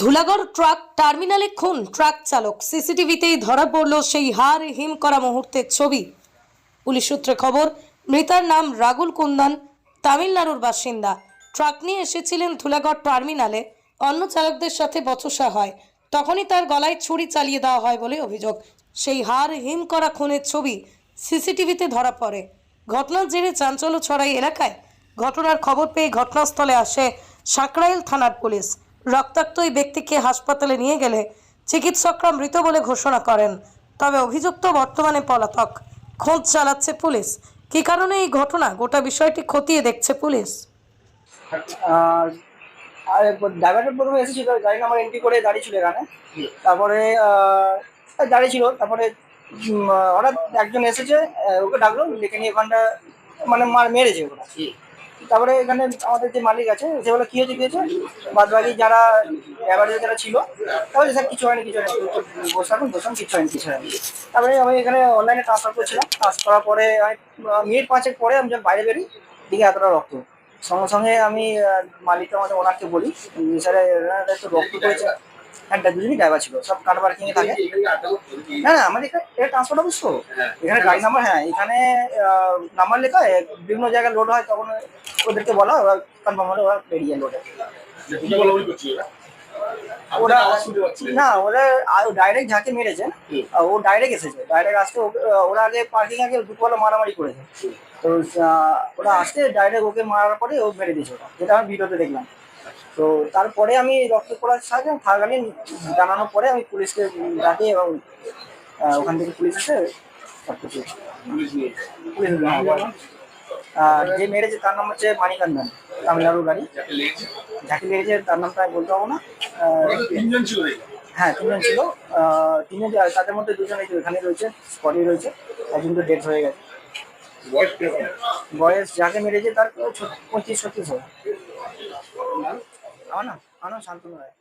Dhulagarh truck টার্মিনালে খুন truck চালক। সিসিটিভিতেই ধরা পড়ল সেই হার হিম করা মুহূর্তের ছবি। পুলিশ সূত্রে খবর, মৃতার নাম রাগুল কুন্দন, তামিলনাড়ুর বাসিন্দা। ট্রাক নিয়ে এসেছিলেন ধুলাগড় টার্মিনালে। অন্য চালকদের সাথে বচসা হয়। তখনই তার গলায় ছুরি চালিয়ে দেওয়া হয় বলে অভিযোগ। সেই হার হিম করা খুনের ছবি সিসিটিভিতে ধরা পড়ে। ঘটনার জেরে চাঞ্চল্য ছড়াই এলাকায়। ঘটনার খবর পেয়ে ঘটনাস্থলে আসে সাঁকরাইল থানার পুলিশ। রক্তাক্ত ওই ব্যক্তিকে হাসপাতালে নিয়ে গেলে চিকিৎসকরা মৃত বলে ঘোষণা করেন। তবে অভিযুক্ত বর্তমানে পলাতক। খোঁজ চালাচ্ছে পুলিশ। কী কারণে এই ঘটনা? গোটা বিষয়টি খতিয়ে দেখছে পুলিশ। আর আর প্রথমে এসেছিল গাড়ি নাম্বার এন্ট্রি করে দাঁড়িয়ে ছিল এখানে। তারপরে দাঁড়িয়ে ছিল। তারপরে হঠাৎ একজন এসেছে ওকে ডাকলো, ডেকে নিয়ে ওখানটা মানে মার, মেরেছে ওরা। তারপরে এখানে আমাদের যে মালিক আছে সে বলে কি হয়েছে কি হয়েছে? বাদ বাকি যারা ড্রাইভার যারা ছিল তাহলে স্যার কিছু হয়নি কিছু হয়নি। বসে থাকুন বসুন কিছু হয়নি কিছু হয়নি। তারপরে আমি এখানে অনলাইনে ট্রান্সফার করছিলাম। ট্রান্সফার করার পরে মিনিট পাঁচেক পরে আমি যখন বাইরে বেরি দিকে এতটা রক্ত। সঙ্গে সঙ্গে আমি আহ, মালিক আমাদের ওনারকে বলি স্যার একটু রক্ত করেছে একটা দুজনই ড্রাইভার ছিল। সব কার পার্কিং এ থাকে। না না আমাদের এখানে এটা ট্রান্সপোর্ট অফিস তো। এখানে গাড়ি নাম্বার হ্যাঁ এখানে নাম্বার লেখা হয়, বিভিন্ন জায়গায় লোড হয় তখন ওদেরকে বলা ওরা কনফার্ম হলে ওরা বেরিয়ে যায় লোডে ওরা না ওরা ডাইরেক্ট মেরেছে। ও ডাইরেক্ট এসেছে। ডাইরেক্ট আসতে ওরা আগে পার্কিং আগে দুপুরবেলা মারামারি করেছে। তো ওরা আসতে ডাইরেক্ট ওকে মারার পরে ও মেরে দিয়েছে ওটা যেটা আমি ভিডিওতে দেখলাম। তো তারপরে আমি রক্ত করার সাথে থাকাকালীন জানানোর পরে আমি পুলিশকে ডাকি এবং ওখান থেকে পুলিশ এসে সব কিছু যে মেরেছে তার নাম হচ্ছে মানিকান্দন তামিলনাড়ুর গাড়ি যাকে লেগেছে মেরেছে তার নামটা আমি বলতে পারব না। হ্যাঁ তিনজন ছিল। তিনজন তাদের মধ্যে দুজন এখানে রয়েছে স্পটে রয়েছে। একজন তো ডেথ হয়ে গেছে। বয়স কীরকম? বয়স যাকে মেরেছে তার পঁচিশ ছত্রিশ হবে। না আমার নাম শান্তনু রায়।